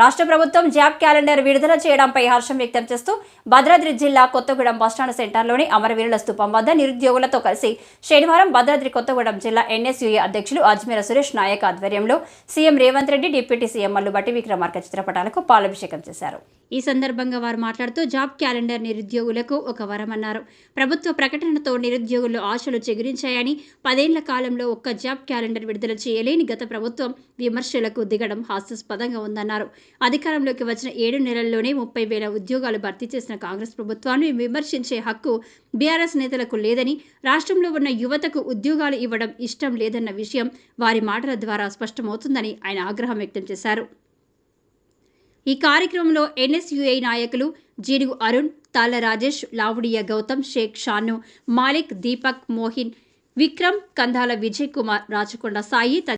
రాష్ట్ర ప్రభుత్వం job calendar విడుదల చేయడంపై హర్షం వ్యక్తం చేస్తూ భద్రాద్రి జిల్లా కొత్తగూడెం బస్టాండ్ సెంటర్లోని అమరవీరుల స్థూపం వద్ద నిరుద్యోగులతో కలిసి శనివారం భద్రాద్రి కొత్తగూడెం జిల్లా ఎన్ఎస్యుఏ అధ్యక్షులు అజ్మీర సురేష్ నాయక్ ఆధ్వర్యంలో CM Revanth Reddy deputy CM Mallubhatti Vikramarka చిత్రపటాలకు పాలాభిషేకం చేశారు. ఈ సందర్భంగా వారు మాట్లాడుతూ జాబ్ క్యాలెండర్ నిరుద్యోగులకు ఒక వరమన్నారు ప్రభుత్వ ప్రకటనతో నిరుద్యోగుల్లో ఆశలు చెగురించాయని పదేళ్ళ కాలంలో ఒక్క జాబ్ క్యాలెండర్ విడుదల చేయలేని గత ప్రభుత్వం విమర్శలకు దిగడం హాస్యాస్పదంగా ఉందన్నారు. అధికారంలోకి వచ్చిన ఏడు నెలల్లోనే ముప్పై వేల ఉద్యోగాలు భర్తీ చేసిన కాంగ్రెస్ ప్రభుత్వాన్ని విమర్శించే హక్కు బీఆర్ఎస్ నేతలకు లేదని రాష్ట్రంలో ఉన్న యువతకు ఉద్యోగాలు ఇవ్వడం ఇష్టం లేదన్న విషయం వారి మాటల ద్వారా స్పష్టమవుతుందని ఆయన ఆగ్రహం వ్యక్తం చేశారు. ఈ కార్యక్రమంలో ఎన్ఎస్యుఐ నాయకులు జీడుగు అరుణ్ తాళ్ళ రాజేష్ లావుడియా గౌతమ్ షేక్ షాను మాలిక్ దీపక్ మోహిన్ విక్రమ్ కందాల విజయ్ కుమార్ రాచకొండ సాయి